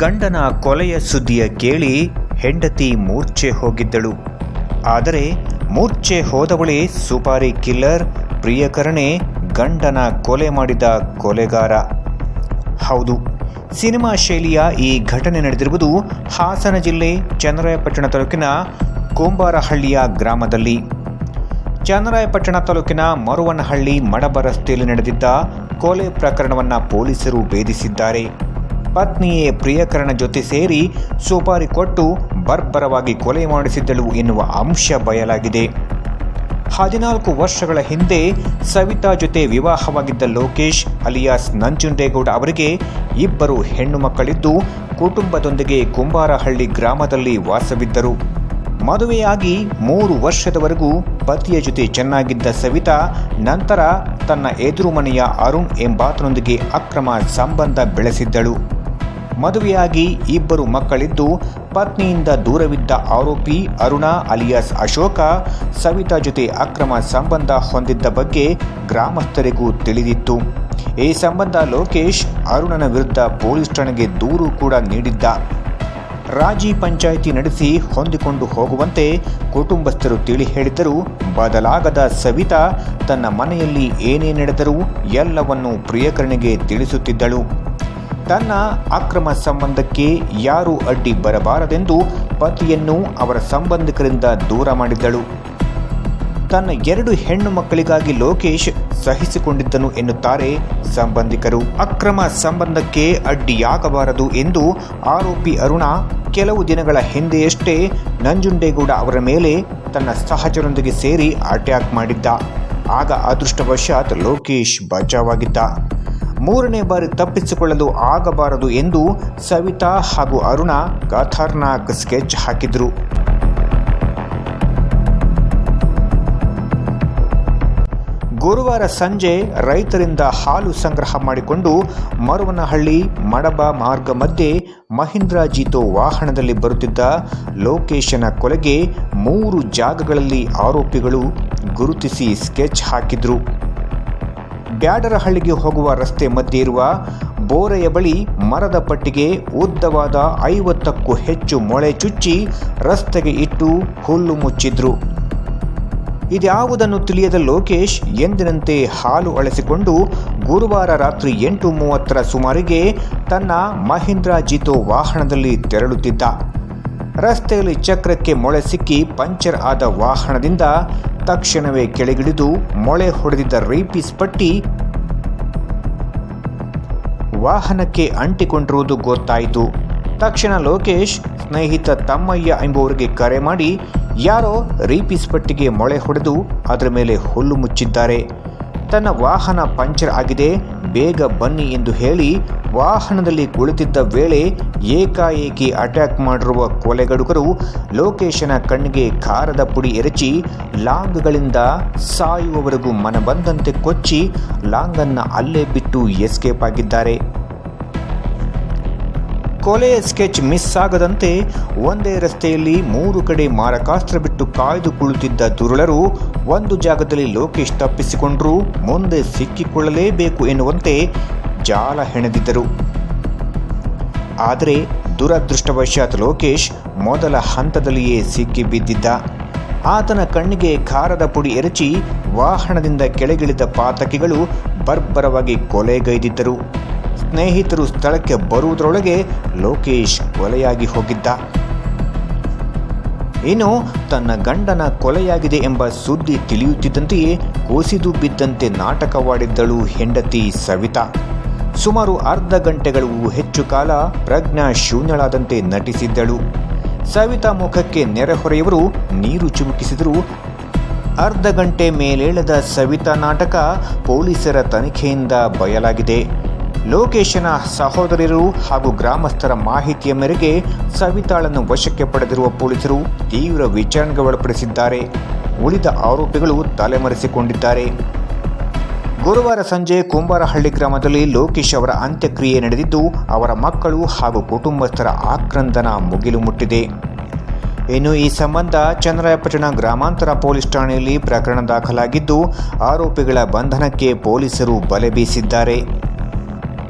ಗಂಡನ ಕೊಲೆಯ ಸುದ್ದಿಯ ಕೇಳಿ ಹೆಂಡತಿ ಮೂರ್ಛೆ ಹೋಗಿದ್ದಳು. ಆದರೆ ಮೂರ್ಛೆ ಹೋದವಳೇ ಸುಪಾರಿ ಕಿಲ್ಲರ್, ಪ್ರಿಯಕರಣೆ ಗಂಡನ ಕೊಲೆ ಮಾಡಿದ ಕೊಲೆಗಾರ. ಹೌದು, ಸಿನಿಮಾ ಶೈಲಿಯ ಈ ಘಟನೆ ನಡೆದಿರುವುದು ಹಾಸನ ಜಿಲ್ಲೆ ಚನ್ನರಾಯಪಟ್ಟಣ ತಾಲೂಕಿನ ಕೋಂಬಾರಹಳ್ಳಿಯ ಗ್ರಾಮದಲ್ಲಿ. ಚನ್ನರಾಯಪಟ್ಟಣ ತಾಲೂಕಿನ ಮರುವನಹಳ್ಳಿ ಮಡಬ ರಸ್ತೆಯಲ್ಲಿ ನಡೆದಿದ್ದ ಕೊಲೆ ಪ್ರಕರಣವನ್ನು ಪೊಲೀಸರು ಭೇದಿಸಿದ್ದಾರೆ. ಪತ್ನಿಯೇ ಪ್ರಿಯಕರಣ ಜೊತೆ ಸೇರಿ ಸುಪಾರಿ ಕೊಟ್ಟು ಬರ್ಬರವಾಗಿ ಕೊಲೆ ಮಾಡಿಸಿದ್ದಳು ಎನ್ನುವ ಅಂಶ ಬಯಲಾಗಿದೆ. ಹದಿನಾಲ್ಕು ವರ್ಷಗಳ ಹಿಂದೆ ಸವಿತಾ ಜೊತೆ ವಿವಾಹವಾಗಿದ್ದ ಲೋಕೇಶ್ ಅಲಿಯಾಸ್ ನಂಜುಂಡೇಗೌಡ ಅವರಿಗೆ ಇಬ್ಬರು ಹೆಣ್ಣು ಮಕ್ಕಳಿದ್ದು ಕುಟುಂಬದೊಂದಿಗೆ ಕುಂಬಾರಹಳ್ಳಿ ಗ್ರಾಮದಲ್ಲಿ ವಾಸವಿದ್ದರು. ಮದುವೆಯಾಗಿ ಮೂರು ವರ್ಷದವರೆಗೂ ಪತಿಯ ಜೊತೆ ಚೆನ್ನಾಗಿದ್ದ ಸವಿತಾ ನಂತರ ತನ್ನ ಎದುರು ಮನೆಯ ಅರುಣ್ ಎಂಬಾತನೊಂದಿಗೆ ಅಕ್ರಮ ಸಂಬಂಧ ಬೆಳೆಸಿದ್ದಳು. ಮದುವೆಯಾಗಿ ಇಬ್ಬರು ಮಕ್ಕಳಿದ್ದು, ಪತ್ನಿಯಿಂದ ದೂರವಿದ್ದ ಆರೋಪಿ ಅರುಣ ಅಲಿಯಾಸ್ ಅಶೋಕ, ಸವಿತಾ ಜೊತೆ ಅಕ್ರಮ ಸಂಬಂಧ ಹೊಂದಿದ್ದ ಬಗ್ಗೆ ಗ್ರಾಮಸ್ಥರಿಗೂ ತಿಳಿದಿತ್ತು. ಈ ಸಂಬಂಧ ಲೋಕೇಶ್ ಅರುಣನ ವಿರುದ್ಧ ಪೊಲೀಸ್ ಠಾಣೆಗೆ ದೂರು ಕೂಡ ನೀಡಿದ್ದ. ರಾಜಿ ಪಂಚಾಯಿತಿ ನಡೆಸಿ ಹೊಂದಿಕೊಂಡು ಹೋಗುವಂತೆ ಕುಟುಂಬಸ್ಥರು ತಿಳಿ ಹೇಳಿದ್ದರೂ, ಬದಲಾಗದ ಸವಿತಾ ತನ್ನ ಮನೆಯಲ್ಲಿ ಏನೇ ನಡೆದರೂ ಎಲ್ಲವನ್ನು ಪ್ರಿಯಕರಣಿಗೆ ತಿಳಿಸುತ್ತಿದ್ದಳು. ತನ್ನ ಅಕ್ರಮ ಸಂಬಂಧಕ್ಕೆ ಯಾರೂ ಅಡ್ಡಿ ಬರಬಾರದೆಂದು ಪತಿಯನ್ನು ಅವರ ಸಂಬಂಧಿಕರಿಂದ ದೂರ ಮಾಡಿದ್ದಳು. ತನ್ನ ಎರಡು ಹೆಣ್ಣು ಮಕ್ಕಳಿಗಾಗಿ ಲೋಕೇಶ್ ಸಹಿಸಿಕೊಂಡಿದ್ದನು ಎನ್ನುತ್ತಾರೆ ಸಂಬಂಧಿಕರು. ಅಕ್ರಮ ಸಂಬಂಧಕ್ಕೆ ಅಡ್ಡಿಯಾಗಬಾರದು ಎಂದು ಆರೋಪಿ ಅರುಣ ಕೆಲವು ದಿನಗಳ ಹಿಂದೆಯಷ್ಟೇ ನಂಜುಂಡೇಗೌಡ ಅವರ ಮೇಲೆ ತನ್ನ ಸಹಜರೊಂದಿಗೆ ಸೇರಿ ಅಟ್ಯಾಕ್ ಮಾಡಿದ್ದ. ಆಗ ಅದೃಷ್ಟವಶಾತ್ ಲೋಕೇಶ್ ಬಚಾವಾಗಿದ್ದ ಮೂರನೇ ಬಾರಿ ತಪ್ಪಿಸಿಕೊಳ್ಳಲು ಆಗಬಾರದು ಎಂದು ಸವಿತಾ ಹಾಗೂ ಅರುಣ ಖತರ್ನಾಕ್ ಸ್ಕೆಚ್ ಹಾಕಿದ್ರು. ಗುರುವಾರ ಸಂಜೆ ರೈತರಿಂದ ಹಾಲು ಸಂಗ್ರಹ ಮಾಡಿಕೊಂಡು ಮರುವನಹಳ್ಳಿ ಮಡಬ ಮಾರ್ಗ ಮಧ್ಯೆ ಮಹೀಂದ್ರ ಜೀತೋ ವಾಹನದಲ್ಲಿ ಬರುತ್ತಿದ್ದ ಲೋಕೇಶನ ಕೊಲೆಗೆ ಮೂರು ಜಾಗಗಳಲ್ಲಿ ಆರೋಪಿಗಳು ಗುರುತಿಸಿ ಸ್ಕೆಚ್ ಹಾಕಿದ್ರು. ಬ್ಯಾಡರಹಳ್ಳಿಗೆ ಹೋಗುವ ರಸ್ತೆ ಮಧ್ಯೆ ಇರುವ ಬೋರೆಯ ಬಳಿ ಮರದ ಪಟ್ಟಿಗೆ ಉದ್ದವಾದ ಐವತ್ತಕ್ಕೂ ಹೆಚ್ಚು ಮೊಳೆ ಚುಚ್ಚಿ ರಸ್ತೆಗೆ ಇಟ್ಟು ಹುಲ್ಲು ಮುಚ್ಚಿದ್ರು. ಇದ್ಯಾವುದನ್ನು ತಿಳಿಯದ ಲೋಕೇಶ್ ಎಂದಿನಂತೆ ಹಾಲು ಅಳಿಸಿಕೊಂಡು ಗುರುವಾರ ರಾತ್ರಿ ಎಂಟು ಮೂವತ್ತರ ಸುಮಾರಿಗೆ ತನ್ನ ಮಹೀಂದ್ರಾ ಜೀತೋ ವಾಹನದಲ್ಲಿ ತೆರಳುತ್ತಿದ್ದ. ರಸ್ತೆಯಲ್ಲಿ ಚಕ್ರಕ್ಕೆ ಮೊಳೆ ಸಿಕ್ಕಿ ಪಂಚರ್ ಆದ ವಾಹನದಿಂದ ತಕ್ಷಣವೇ ಕೆಳಗಿಳಿದು ಮೊಳೆ ಹೊಡೆದಿದ್ದ ರೇಪಿಸ್ ಪಟ್ಟಿ ವಾಹನಕ್ಕೆ ಅಂಟಿಕೊಂಡಿರುವುದು ಗೊತ್ತಾಯಿತು. ತಕ್ಷಣ ಲೋಕೇಶ್, ಸ್ನೇಹಿತ ತಮ್ಮಯ್ಯ ಎಂಬುವರಿಗೆ ಕರೆ ಮಾಡಿ, ಯಾರೋ ರೀಪೀಸ್ ಪಟ್ಟಿಗೆ ಮೊಳೆ ಹೊಡೆದು ಅದರ ಮೇಲೆ ಹುಲ್ಲು ಮುಚ್ಚಿದ್ದಾರೆ. ತನ್ನ ವಾಹನ ಪಂಚರ್ ಆಗಿದೆ. ಬೇಗ ಬನ್ನಿ ಎಂದು ಹೇಳಿ ವಾಹನದಲ್ಲಿ ಕುಳಿತಿದ್ದ ವೇಳೆ ಏಕಾಏಕಿ ಅಟ್ಯಾಕ್ ಮಾಡಿರುವ ಕೊಲೆಗಡುಕರು ಲೋಕೇಶನ ಕಣ್ಣಿಗೆ ಖಾರದ ಪುಡಿ ಎರಚಿ ಲಾಂಗ್ಗಳಿಂದ ಸಾಯುವವರೆಗೂ ಮನಬಂದಂತೆ ಕೊಚ್ಚಿ ಲಾಂಗನ್ನು ಅಲ್ಲೇ ಬಿಟ್ಟು ಎಸ್ಕೇಪ್ ಆಗಿದ್ದಾರೆ. ಕೊಲೆಯ ಸ್ಕೆಚ್ ಮಿಸ್ ಆಗದಂತೆ ಒಂದೇ ರಸ್ತೆಯಲ್ಲಿ ಮೂರು ಕಡೆ ಮಾರಕಾಸ್ತ್ರ ಬಿಟ್ಟು ಕಾಯ್ದು ಕುಳಿತಿದ್ದ ದುರುಳರು ಒಂದು ಜಾಗದಲ್ಲಿ ಲೋಕೇಶ್ ತಪ್ಪಿಸಿಕೊಂಡರೂ, ಮುಂದೆ ಸಿಕ್ಕಿಕೊಳ್ಳಲೇಬೇಕು ಎನ್ನುವಂತೆ ಜಾಲ ಹೆಣೆದಿದ್ದರು. ಆದರೆ ದುರದೃಷ್ಟವಶಾತ್ ಲೋಕೇಶ್ ಮೊದಲ ಹಂತದಲ್ಲಿಯೇ ಸಿಕ್ಕಿ ಬಿದ್ದಿದ್ದ ಆತನ ಕಣ್ಣಿಗೆ ಖಾರದ ಪುಡಿ ಎರಚಿ ವಾಹನದಿಂದ ಕೆಳಗಿಳಿದ ಪಾತಕಿಗಳು ಬರ್ಬರವಾಗಿ ಕೊಲೆಗೈದಿದ್ದರು. ಸ್ನೇಹಿತರು ಸ್ಥಳಕ್ಕೆ ಬರುವುದರೊಳಗೆ ಲೋಕೇಶ್ ಕೊಲೆಯಾಗಿ ಹೋಗಿದ್ದ. ಇನ್ನು ತನ್ನ ಗಂಡನ ಕೊಲೆಯಾಗಿದೆ ಎಂಬ ಸುದ್ದಿ ತಿಳಿಯುತ್ತಿದ್ದಂತೆಯೇ ಕೋಸಿದು ಬಿದ್ದಂತೆ ನಾಟಕವಾಡಿದ್ದಳು ಹೆಂಡತಿ ಸವಿತಾ. ಸುಮಾರು ಅರ್ಧ ಗಂಟೆಗಳು ಹೆಚ್ಚು ಕಾಲ ಪ್ರಜ್ಞಾ ಶೂನ್ಯಳಾದಂತೆ ನಟಿಸಿದ್ದಳು. ಸವಿತಾ ಮುಖಕ್ಕೆ ನೆರೆಹೊರೆಯವರು ನೀರು ಚಿಮುಕಿಸಿದರು. ಅರ್ಧ ಗಂಟೆ ಮೇಲೇಳದ ಸವಿತಾ ನಾಟಕ ಪೊಲೀಸರ ತನಿಖೆಯಿಂದ ಬಯಲಾಗಿದೆ. ಲೋಕೇಶನ ಸಹೋದರರು ಹಾಗೂ ಗ್ರಾಮಸ್ಥರ ಮಾಹಿತಿಯ ಮೇರೆಗೆ ಸವಿತಾಳನ್ನು ವಶಕ್ಕೆ ಪಡೆದಿರುವ ಪೊಲೀಸರು ತೀವ್ರ ವಿಚಾರಣೆಗೆ ಒಳಪಡಿಸಿದ್ದಾರೆ. ಉಳಿದ ಆರೋಪಿಗಳು ತಲೆಮರೆಸಿಕೊಂಡಿದ್ದಾರೆ. ಗುರುವಾರ ಸಂಜೆ ಕುಂಬಾರಹಳ್ಳಿ ಗ್ರಾಮದಲ್ಲಿ ಲೋಕೇಶ್ ಅವರ ಅಂತ್ಯಕ್ರಿಯೆ ನಡೆದಿದ್ದು, ಅವರ ಮಕ್ಕಳು ಹಾಗೂ ಕುಟುಂಬಸ್ಥರ ಆಕ್ರಂದನ ಮುಗಿಲು ಮುಟ್ಟಿದೆ. ಇನ್ನು ಈ ಸಂಬಂಧ ಚಂದ್ರಾಯಪಟ್ಟಣ ಗ್ರಾಮಾಂತರ ಪೊಲೀಸ್ ಠಾಣೆಯಲ್ಲಿ ಪ್ರಕರಣ ದಾಖಲಾಗಿದ್ದು, ಆರೋಪಿಗಳ ಬಂಧನಕ್ಕೆ ಪೊಲೀಸರು ಬಲೆ ಬೀಸಿದ್ದಾರೆ.